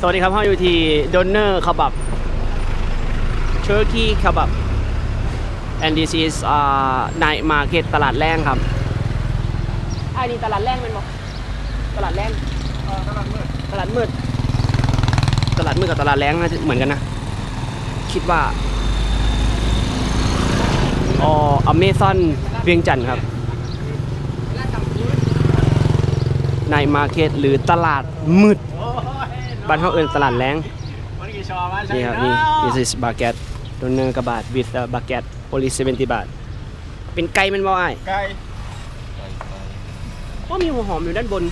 สวัสดีครับพ่ออยู่ที่ดอนเนอร์คาบับ Turkey kebab and this is uh, night market ตลาดแรงครับอันนี้ตลาดแรงเป็นบ่ตลาดแรงตลาดมืดตลาดมืด ตลาดมืดกับตลาดแรงน่าจะเหมือนกันนะ คิดว่าอ๋ออเมซอนเวียงจันทร์ครับในมาร์เก็ตหรือตลาดมืด บ้านเขาเอินตลาดแรงนี่ครับนี่ this is baguette ตัวเนื้อกระบาด with the baguette only 70 บาท เป็นไก่แมันบ่อ้ายไก่ก็มีหัวหอมอยู่ด้านบน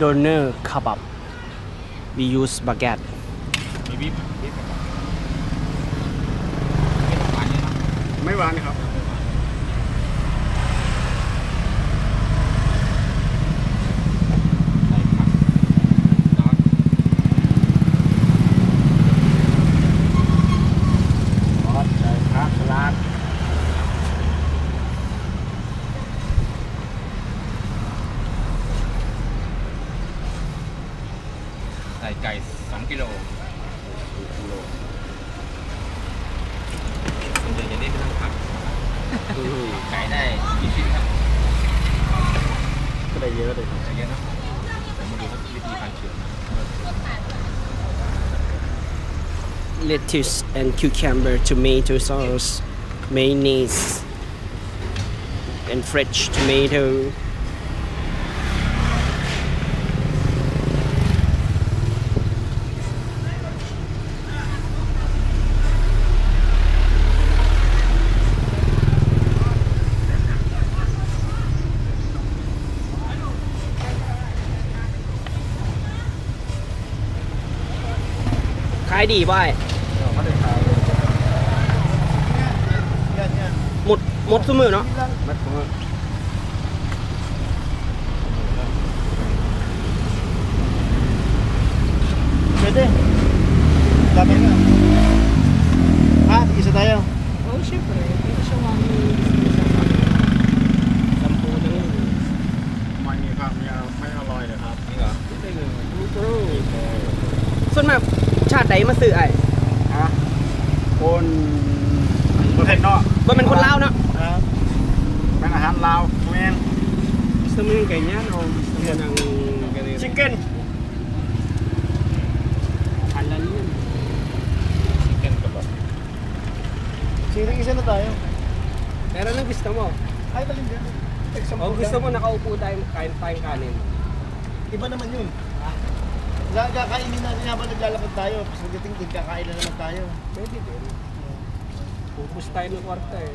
Doner kebab we use baguette มีบิ๊บบิ๊บไม่หวานนะครับ ซอสใส่ผักสลัด ใส่ ไก่2กิโลเดี๋ยวจะได้ไม่ต้องผักไก่ได้กี่ชิ้นครับก็ได้เยอะเลยครับใส่เยอะนะเดี๋ยวมาดูวิธีการเชือ lettuce and cucumber tomato sauce mayonnaise and fresh tomato ขายดีบ่ายไม่ได้ขายเนี่ยเนี่ยหมดหมดซุมือเนาะเม็ดมือ Pwede. Dami na. Ha? Isa tayo. Oh, syempre. Hindi siya mami. Sampu na yun. ไม่มีผักไม่ไม่อร่อย เลยครับนี่เหรอส่วนมากชาติใดมาซื้อไอ้ฮะคนประเทศนอกบ่เป็นคนลาวเนาะครับเป็นอาหารลาวแมน Gusto mo yung ganyan o gusto mo ng ganito? ชิคเก้น Halal yun. ชิคเก้นกับแบบ Sige, isa na tayo. Pero anong gusto mo? Ay, talin dyan. O gusto mo nakaupo tayo kain tayong kanin? Iba naman yun. Kakainin natin habang naglalakad tayo. Tapos pagdating doon, kakain na naman tayo. Pwede din. Pupus tayo ng kwarta eh.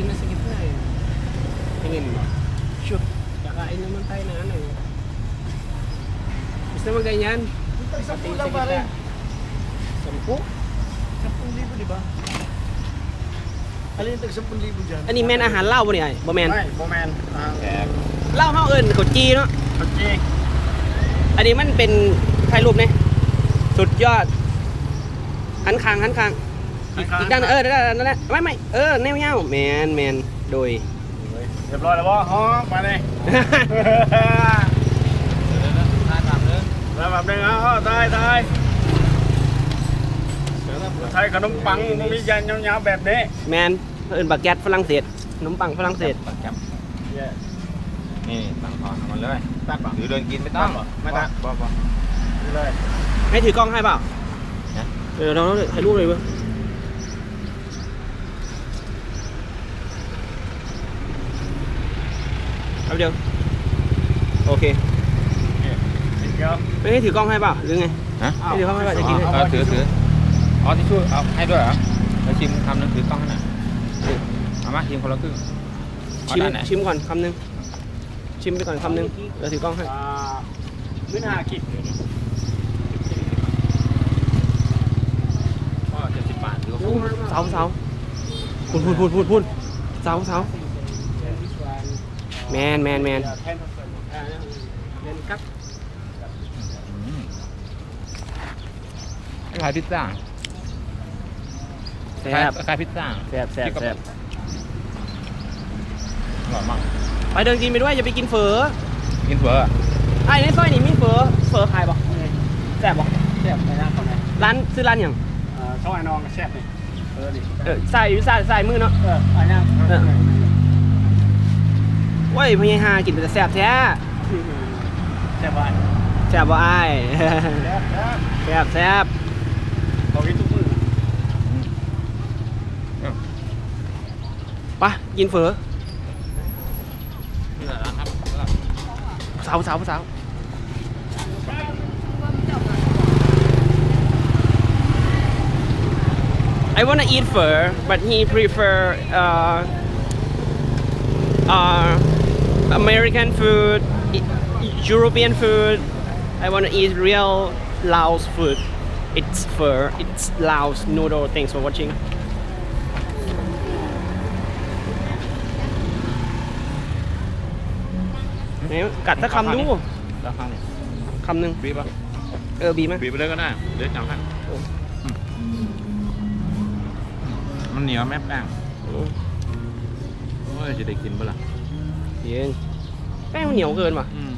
Tayo, hatiin na sa gitna eh. Tingin mo. Shoot. Kakain naman tayo na ano eh. Gusto mo ganyan? Sampu lang pare. Sampu? Sampung libo, di ba? Alin yung tag sampung libo dyan? อันนี้แมนอาหารเล่าวบ่เนี่ยไอ้บ่แมนไม่โบแมนอ่าแกงเล่าวเฮาเอิ้นข้าวจีเนาะปัจเจกอันนี้มันเป็นถ่ายรูปเนี่ยสุดยอดหันคางหันคาง อีกอีกด้านหนึ่งเออด้านนั่นแหละไม่ไม่เออแนวเงาแมนแมนโดย เรียบร้อยแล้วบ่ฮอมาเลยน่าทำเนอะแล้วแบบนึงอะอ๋อได้ได้ไทยขนมปังมันมียันยาวๆแบบนี้ แมนเอิ้นบักแก๊ตฝรั่งเศสขนมปังฝรั่งเศสตักจับเย้นี่ตังทอนเอามันเลยตัดป่ะหรือเดินกินไม่ต้องไม่ตัดบ่บ่นี่เลยให้ถือกล้องให้เปล่านะเออเราเราถ่ายรูปเลยเว้ย เอาเดียว โอเคเดี๋ยวไม่ให้ถือกล้องให้เปล่าหรือไงฮะไม่ถือกล้องให้เปล่าจะกินเออถือถืออ๋อที่ช่วยเอาให้ด้วยเหรอแล้วชิมคำนึงถือกล้องให้หน่อยเอามาชิมคนละครึ่งเอาชิมด้านไหนชิมก่อนคำหนึงชิมไปก่อนคำหนึงแล้วถือกล้องให้อ่ามื้อหน้ากินก็เจ็ดสิบบาทถือว่าเสาเสาพูนพูนพูนพูนพูนเสาเสา แมนแมนแมนแทนเรียนกักอืมคล้ายพิซซ่าแซ่บคล้ายพิซซ่าแซ่บแซ่บแซ่บอร่อยมากไปเดินกินไปด้วยอย่าไปกินเฝอกินเฟอร์ไอ้ในซอยนี่มีเฝอเฝอขายบ่แซ่บบ่แซ่บไปนะเขาไหนร้านซื้อร้านหยังอ่าเข้าไอ้น้องก็แซ่บนี่เออนี่เออใส่อยู่ใส่ใส่มือเนาะเออไอ้นั่งเออ โอ้ยพญาหากินแต่แซ่บแท้แซ่บบ้านแซ่บบ่อ้ายแซ่บแซ่บแซ่บแซ่บเขากินทุกมื้อไปะกินเฝอนี่แหละนะครับสาวสาวสาว I wanna eat pho, but he prefer uh, uh, American food, E- European food. I wanna eat real Laos food. It's pho, it's Laos noodle. Thanks for watching. ไหนกัดสักคำดูราคาเนี่ยคำหนึ่งบีบป่ะเออบีไหมบีบไปเลยก็ได้เดี๋ยวจำให้มันเหนียวแม่แป้งโอ้ยจะได้กินปะล่ะ เย็นแป้งมันเหนียวเกินว่ะอืม